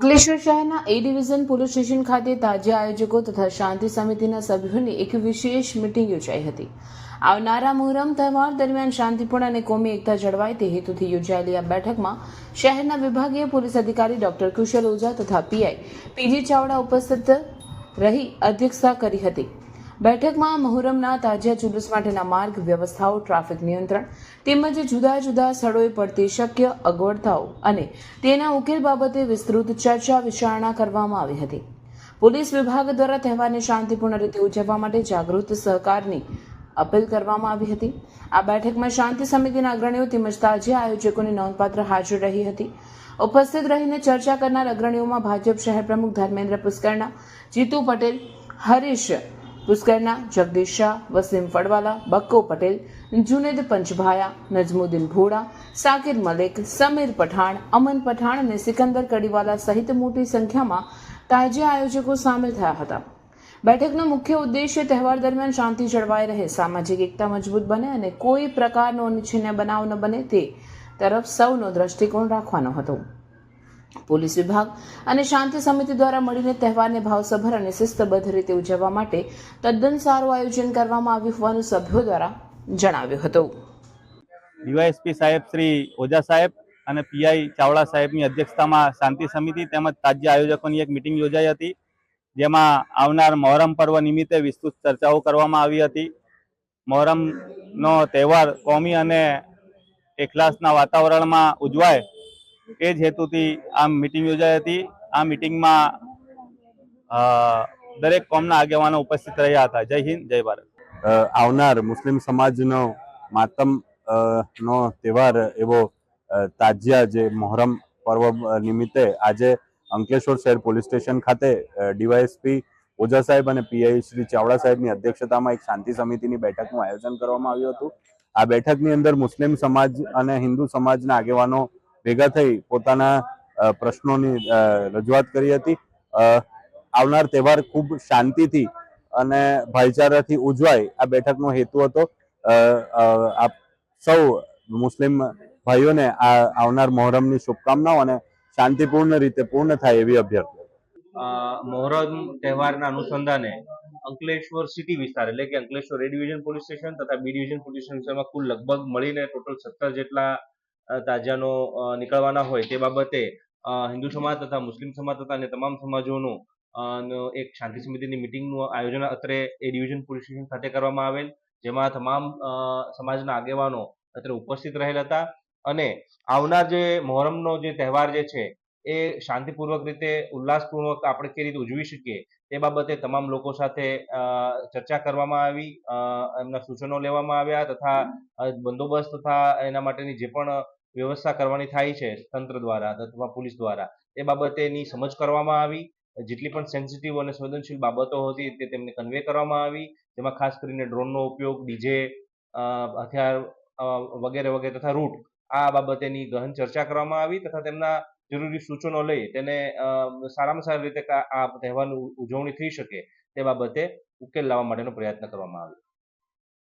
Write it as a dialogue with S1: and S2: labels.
S1: અંકલેશ્વર શહેરના એ division police station ખાતે તાજા આયોજકો તથા શાંતિ સમિતિના સભ્યોની એક વિશેષ મિટિંગ યોજાઈ હતી. આવનારા મુહરમ તહેવાર દરમિયાન શાંતિપૂર્ણ અને કોમી એકતા જળવાય તે હેતુથી યોજાયેલી આ બેઠકમાં શહેરના વિભાગીય પોલીસ અધિકારી ડોક્ટર કુશલ ઓઝા તથા પીઆઈ પીજી ચાવડા ઉપસ્થિત રહી અધ્યક્ષતા કરી હતી. બેઠકમાં મહુરમના તાજિયા જુલુસ માટેના માર્ગ, વ્યવસ્થાઓ, ટ્રાફિક નિયંત્રણ તેમજ જુદા જુદા સ્થળોએ પડતી શક્ય અગવડતાઓ અને તેના ઉકેલ બાબતે વિસ્તૃત ચર્ચા વિચારણા કરવામાં આવી હતી. પોલીસ વિભાગ દ્વારા તહેવારને શાંતિપૂર્ણ રીતે ઉજવવા માટે જાગૃત સહકારની અપીલ કરવામાં આવી હતી. આ બેઠકમાં શાંતિ સમિતિના અગ્રણીઓ તેમજ તાજિયા આયોજકોની નોંધપાત્ર હાજર રહી હતી. ઉપસ્થિત રહીને ચર્ચા કરનાર અગ્રણીઓમાં ભાજપ શહેર પ્રમુખ ધર્મેન્દ્ર પુષ્કરના, જીતુ પટેલ, હરીશ પુષ્કરના જગદીશ શાહ, વસીમ ફળવાલા બક્કો પટેલ, જુનેદ પંચભાયા, નજમુદ્દીન ભોડા સાકિર મલેક, સમીર પઠાણ, અમન પઠાણ અને સિકંદર કડીવાલા સહિત મોટી સંખ્યામાં તાજે આયોજકો સામેલ થયા હતા. બેઠકનો મુખ્ય ઉદ્દેશ્ય તહેવાર દરમિયાન શાંતિ જળવાઈ રહે, સામાજિક એકતા મજબૂત બને અને કોઈ પ્રકારનો અનિચ્છનીય બનાવ ન બને તે તરફ સૌનો દ્રષ્ટિકોણ રાખવાનો હતો. પોલીસ વિભાગ અને શાંતિ સમિતિ દ્વારા મળીને તહેવારને ભાવસભર અને શિસ્તબદ્ધ રીતે ઉજવવા માટે તદ્દન સારું આયોજન કરવામાં આવ્યું હોવાનું સભ્યો દ્વારા જણાવ્યું હતું.
S2: ડીવાયએસપી સાહેબ શ્રી ઓઝા સાહેબ અને પીઆઈ ચાવડા સાહેબની અધ્યક્ષતામાં શાંતિ સમિતિ તેમજ તાજ્ય આયોજકોની એક મિટિંગ યોજાઈ હતી, જેમાં આવનાર મહોરમ પર્વ નિમિત્તે વિસ્તૃત ચર્ચાઓ કરવામાં આવી હતી. મહોરમનો તહેવાર કોમી અને એકલાસના વાતાવરણમાં ઉજવાય એ જ હેતુથી આ મિટિંગ યોજાઈ હતી. આ મિટિંગમાં દરેક કોમના આગેવાનો ઉપસ્થિત રહ્યા હતા. જય હિન્દ, જય ભારત.
S3: આવનાર મુસ્લિમ સમાજનો માતમ નો તહેવાર એવો તાજિયા જે મોહરમ પર્વ નિમિત્તે આજે અંકલેશ્વર શહેર પોલીસ સ્ટેશન ખાતે ડીવાયએસપી ઓઝા સાહેબ અને પીઆઈ શ્રી ચાવડા સાહેબની અધ્યક્ષતામાં એક શાંતિ સમિતિની બેઠકનું આયોજન કરવામાં આવ્યું હતું. આ બેઠકની અંદર મુસ્લિમ સમાજ અને હિન્દુ સમાજના આગેવાનો ભેગા થઈ પોતાના પ્રશ્નોની રજૂઆત કરી હતી. આવનાર તહેવાર ખૂબ શાંતિથી અને ભાઈચારાથી ઉજવાય આ બેઠકનો હેતુ હતો. આપ સૌ મુસ્લિમ ભાઈઓને આ આવનાર મોહરમની શુભકામનાઓ અને શાંતિપૂર્ણ રીતે પૂર્ણ થાય એવી અભ્યર્થના.
S4: મોહરમ તહેવારના અનુસંધાને અંકલેશ્વર સિટી વિસ્તાર એટલે કે Ankleshwar A division police station તથા બી ડિવિઝન પોલીસ સ્ટેશનમાં કુલ લગભગ મળીને ટોટલ સત્તર જેટલા તાજિયાનો નીકળવાના હોય તે બાબતે હિન્દુ સમાજ તથા મુસ્લિમ સમાજ તથા અને તમામ સમાજોનું એક શાંતિ સમિતિની મિટિંગનું આયોજન અત્રે એ ડિવિઝન પોલીસ સ્ટેશન ખાતે કરવામાં આવેલ, જેમાં તમામ સમાજના આગેવાનો અત્રે ઉપસ્થિત રહેલ હતા. અને આવનાર જે મોહરમનો જે તહેવાર જે છે, એ શાંતિપૂર્વક રીતે, ઉલ્લાસપૂર્વક આપણે કઈ રીતે ઉજવી શકીએ, તે બાબતે તમામ લોકો સાથે ચર્ચા કરવામાં આવી એમના સૂચનો લેવામાં આવ્યા તથા બંદોબસ્ત તથા એના માટેની જે પણ વ્યવસ્થા કરવાની થાય છે તંત્ર દ્વારા અથવા પોલીસ દ્વારા. એ બાબતેની સમજ કરવામાં આવી. જેટલી પણ સેન્સિટિવ અને સંવેદનશીલ બાબતો હતી તે તેમને કન્વે કરવામાં આવી. જેમાં ખાસ કરીને ડ્રોનનો ઉપયોગ ડીજે હથિયાર વગેરે વગેરે તથા રૂટ આ બાબતેની ગહન ચર્ચા કરવામાં આવી તથા તેમના જરૂરી સૂચનો લઈ તેને સારામાં સારી રીતે આ તહેવારની ઉજવણી થઈ શકે તે બાબતે ઉકેલ લાવવા માટેનો પ્રયત્ન કરવામાં આવ્યો.